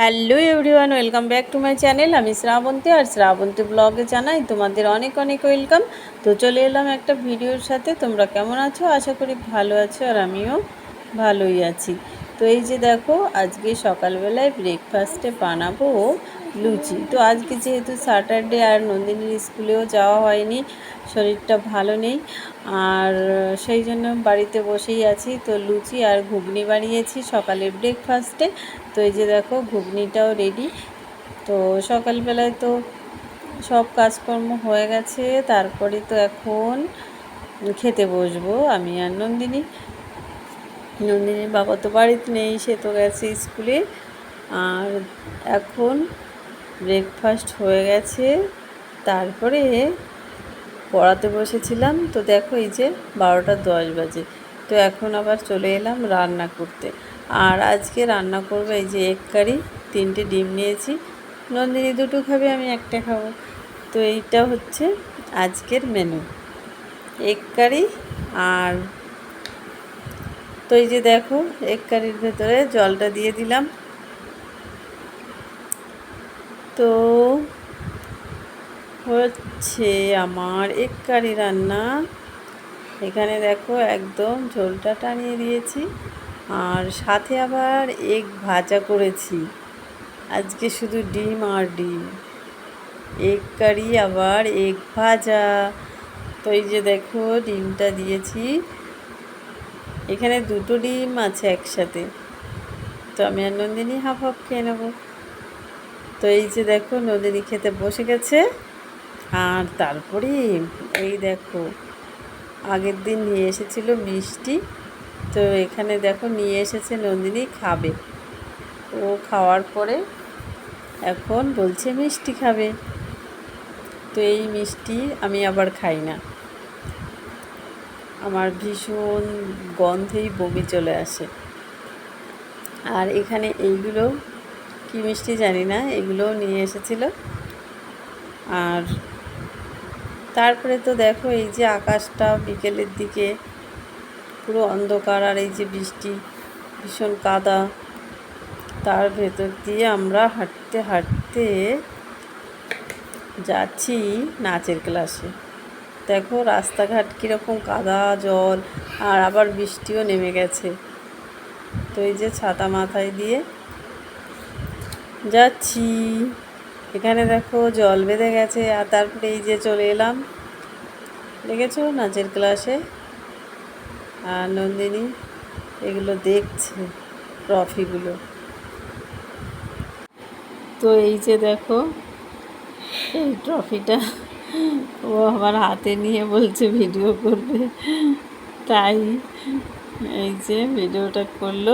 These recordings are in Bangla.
Hello everyone welcome back to my channel আমি শ্রাবন্তী আর শ্রাবন্তী ব্লগে জানাই তোমাদের অনেক অনেক ওয়েলকাম তো চলে এলাম একটা ভিডিওর সাথে। তোমরা কেমন আছো? আশা করি ভালো আছো আর আমিও ভালোই আছি। তো এই যে দেখো, আজকে সকালবেলায় ব্রেকফাস্টে বানাবো লুচি। তো আজকে যেহেতু স্যাটারডে আর নন্দিনীর স্কুলেও যাওয়া হয়নি, শরীরটা ভালো নেই। আর সেই জন্য বাড়িতে বসেই আছি। তো লুচি আর ঘুগনি বানিয়েছি সকালের ব্রেকফাস্টে তো এই যে দেখো, ঘুগনিটাও রেডি তো সকালবেলায় তো সব কাজকর্ম হয়ে গেছে। তারপরে তো এখন খেতে বসবো আমি আর নন্দিনী। নন্দিনীর বাবা তো বাড়িতে নেই, সে তো গেছে স্কুলে। আর এখন ব্রেকফাস্ট হয়ে গেছে। তারপরে পড়াতে বসেছিলাম। তো দেখো এই যে বারোটা দশ বাজে। তো এখন আবার চলে এলাম রান্না করতে। আর আজকে রান্না করব এই যে এক কারি তিনটে ডিম নিয়েছি। নন্দিনী দুটো খাবে, আমি একটা খাব। তো এইটা হচ্ছে আজকের মেনু এক কারি আর তো এই যে দেখো এক কারির ভেতরে জলটা দিয়ে দিলাম। তো হচ্ছে আমার এক কারি রান্না। এখানে দেখো একদম ঝোলটা টানিয়ে দিয়েছি আর সাথে আবার এগ ভাজা করেছি। আজকে শুধু ডিম আর ডিম। এক কারি আবার এগ ভাজা। তো এই যে দেখো ডিমটা দিয়েছি। এখানে দুটো ডিম আছে একসাথে। তো আমি আর নন্দিনী হাফ হাফ খেয়ে নেব। তো এই যে দেখো নন্দিনী খেতে বসে গেছে। আর তারপরে এই দেখো, আগের দিন নিয়ে এসেছিল মিষ্টি। তো এখানে দেখো নিয়ে এসেছে নন্দিনী খাবে। ও খাওয়ার পরে এখন বলছে মিষ্টি খাবে। তো এই মিষ্টি আমি আবার খাই না। আমার ভীষণ গন্ধেই বমি চলে আসে। আর এখানে এইগুলো কী মিষ্টি জানি না এগুলোও নিয়ে এসেছিল। আর তারপরে তো দেখো এই যে আকাশটা বিকেলের দিকে পুরো অন্ধকার আর এই যে বৃষ্টি ভীষণ কাদা, তার ভেতর দিয়ে আমরা হাঁটতে হাঁটতে যাচ্ছি নাচের ক্লাসে। দেখো রাস্তাঘাট কীরকম কাদা, জল, আর আবার বৃষ্টিও নেমে গেছে। তো এই যে ছাতা মাথায় দিয়ে যাচ্ছি। এখানে দেখো জল বেঁধে গেছে আর তারপরে এই যে চলে এলাম। দেখেছ নাচের ক্লাসে? আর নন্দিনী এগুলো দেখছে, ট্রফিগুলো। তো এই যে দেখো, এই ট্রফিটা। ও আমার হাতে নিয়ে বলছে ভিডিও করবে। তাই এই যে ভিডিওটা করল।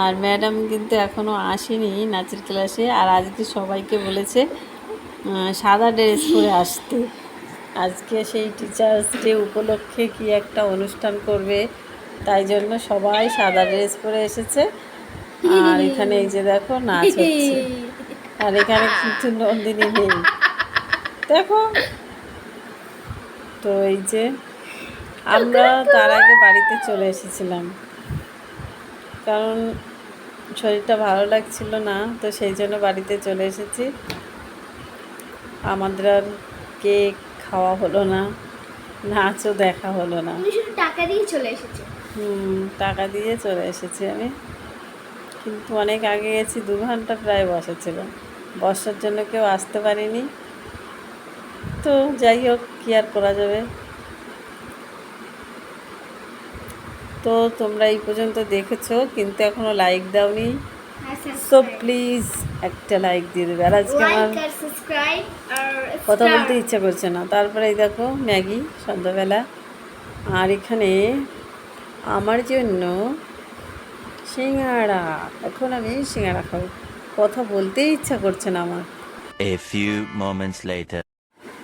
আর ম্যাডাম কিন্তু এখনও আসেনি নাচের ক্লাসে, আর আজকে সবাইকে বলেছে সাদা ড্রেস পরে আসতে। আজকে সেই টিচার্স ডে উপলক্ষে কি একটা অনুষ্ঠান করবে, তাই জন্য সবাই সাদা ড্রেস পরে এসেছে। আর এখানে এই যে দেখো, নাচ হচ্ছে। আর এখানে কিন্তু নন্দিনী নেই। দেখো। তো এই যে আমরা তার আগে বাড়িতে চলে এসেছিলাম। কারণ শরীরটা ভালো লাগছিল না তো সেই জন্য বাড়িতে চলে এসেছি। আমাদের আর কেক খাওয়া হলো না নাচও দেখা হলো না। টাকা দিয়ে চলে এসেছ। হুম টাকা দিয়ে চলে এসেছি আমি। কিন্তু অনেক আগে গেছি দু ঘণ্টা প্রায় বসেছিলাম বসার জন্য কেউ আসতে পারেনি। তো যাই হোক কী আর করা যাবে? তো তোমরা এই পর্যন্ত দেখেছ কিন্তু এখনও লাইক দাওনি। সো প্লিজ একটা লাইক দিয়ে দেবে। আর আজকে আমার কথা বলতে ইচ্ছা করছে না। তারপরে এই দেখো ম্যাগি সন্ধ্যাবেলা। আর এখানে আমার জন্য সিঙ্গাড়া। এখন আমি সিঙ্গাড়া খাব। কথা বলতেই ইচ্ছা করছে না আমার। A few moments later.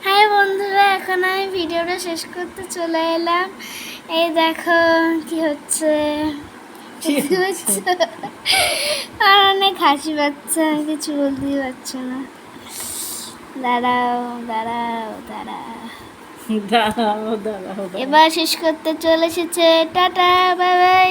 হ্যাঁ বন্ধুরা এখন আমি ভিডিওটা শেষ করতে চলে এলাম। এই দেখো কি হচ্ছে? আর অনেক হাসি পাচ্ছে আমি কিছু বলতেই পারছে না। দাঁড়াও দাঁড়াও দাঁড়াও। এবার শেষ করতে চলে এসেছে টাটা বাই বাই